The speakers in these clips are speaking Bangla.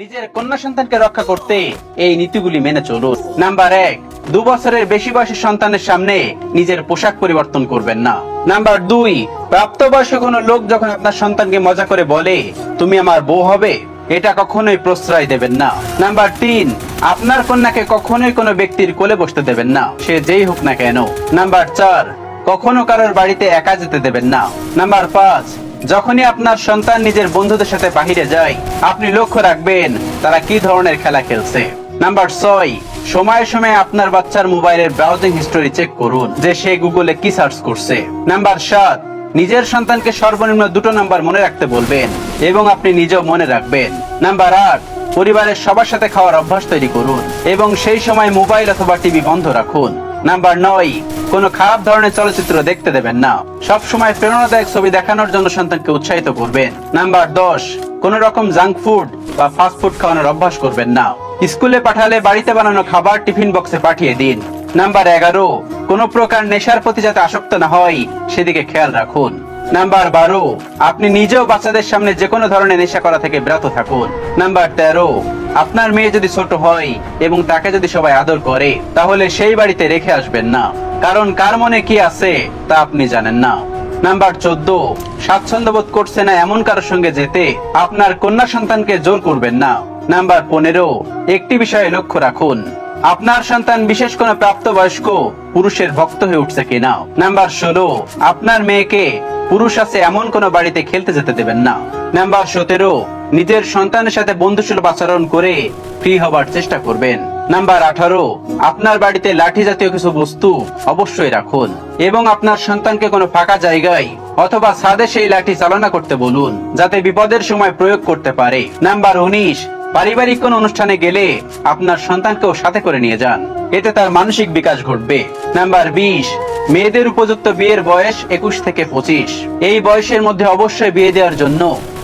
নিজের কন্যা সন্তানকে রক্ষা করতে এই নীতিগুলি মেনে চলুন। নাম্বার এক, দু বছরের বেশি বয়সী সন্তানের সামনে নিজের পোশাক পরিবর্তন করবেন না। নাম্বার দুই, প্রাপ্তবয়স্ক কোনো লোক যখন আপনার সন্তানকে মজা করে বলে, তুমি আমার বউ হবে, এটা কখনোই প্রশ্রয় দেবেন না। নাম্বার তিন, আপনার কন্যাকে কখনোই কোনো ব্যক্তির কোলে বসতে দেবেন না। সে যেই হোক না কেন। নাম্বার চার, কখনো কারোর বাড়িতে একা যেতে দেবেন না। নাম্বার পাঁচ যখনই আপনার সন্তান নিজের বন্ধুদের সাথে বাহিরে যায়, আপনি লক্ষ্য রাখবেন তারা কি ধরনের খেলা খেলছে। নাম্বার ছয়, সময়ে সময়ে আপনার বাচ্চার মোবাইলের ব্রাউজিং হিস্টোরি চেক করুন, যে সে গুগলে কি সার্চ করছে। নাম্বার সাত, নিজের সন্তানকে সর্বনিম্ন দুটো নাম্বার মনে রাখতে বলবেন এবং আপনি নিজেও মনে রাখবেন। নাম্বার আট, পরিবারের সবার সাথে খাওয়ার অভ্যাস তৈরি করুন এবং সেই সময় মোবাইল অথবা টিভি বন্ধ রাখুন। নাম্বার নয়, কোনো খারাপ ধরনের চলচ্চিত্র দেখতে দেবেন না। সব সময় প্রেরণাদায়ক ছবি দেখানোর জন্য সন্তানকে উৎসাহিত করবেন। নাম্বার দশ, কোন রকম জাঙ্ক ফুড বা ফাস্ট ফুড খাওয়ানোর অভ্যাস করবেন না। স্কুলে পাঠালে বাড়িতে বানানো খাবার টিফিন বক্সে পাঠিয়ে দিন। নাম্বার এগারো, কোন প্রকার নেশার প্রতি যাতে আসক্ত না হয়, সেদিকে খেয়াল রাখুন। নাম্বার বারো, আপনি নিজেও বাচ্চাদের সামনে যে কোনো ধরনের নেশা করা থেকে বিরত থাকুন। নাম্বার তেরো, আপনার মেয়ে যদি ছোট হয় এবং তাকে যদি সবাই আদর করে, তাহলে সেই বাড়িতে রেখে আসবেন না। কারণ কার মনে কি আছে, তা আপনি জানেন না। নাম্বার চোদ্দ, স্বাচ্ছন্দ্য বোধ করছে না এমন কারোর সঙ্গে যেতে আপনার কন্যা সন্তানকে জোর করবেন না। নাম্বার পনেরো, একটি বিষয়ে লক্ষ্য রাখুন। আপনার সন্তান বিশেষ কোনো প্রাপ্তবয়স্ক পুরুষের ভক্ত হয়ে উঠছে কিনা। নাম্বার ষোলো, আপনার মেয়েকে পুরুষ আছে এমন কোনো বাড়িতে খেলতে যেতে দেবেন না। নাম্বার সতেরো, নিজের সন্তানের সাথে বন্ধুসুলভ আচরণ করে ফ্রি হবার চেষ্টা করবেন। নাম্বার আঠারো, আপনার বাড়িতে লাঠি জাতীয় কিছু বস্তু অবশ্যই রাখুন এবং আপনার সন্তানকে কোনো ফাঁকা জায়গায় অথবা ছাদে সেই লাঠি চালনা করতে বলুন, যাতে বিপদের সময় প্রয়োগ করতে পারে। নাম্বার উনিশ, পারিবারিক কোন অনুষ্ঠানে গেলে আপনার সন্তানকেও সাথে করে নিয়ে যান। এতে তার মানসিক বিকাশ ঘটবে। নাম্বার বিশ মেয়েদের উপযুক্ত বিয়ের বয়স একুশ থেকে পঁচিশ। এই বয়সের মধ্যে অবশ্যই বিয়ে দেওয়ার জন্য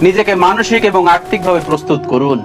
নিজেকে মানসিক এবং আর্থিকভাবে প্রস্তুত করুন।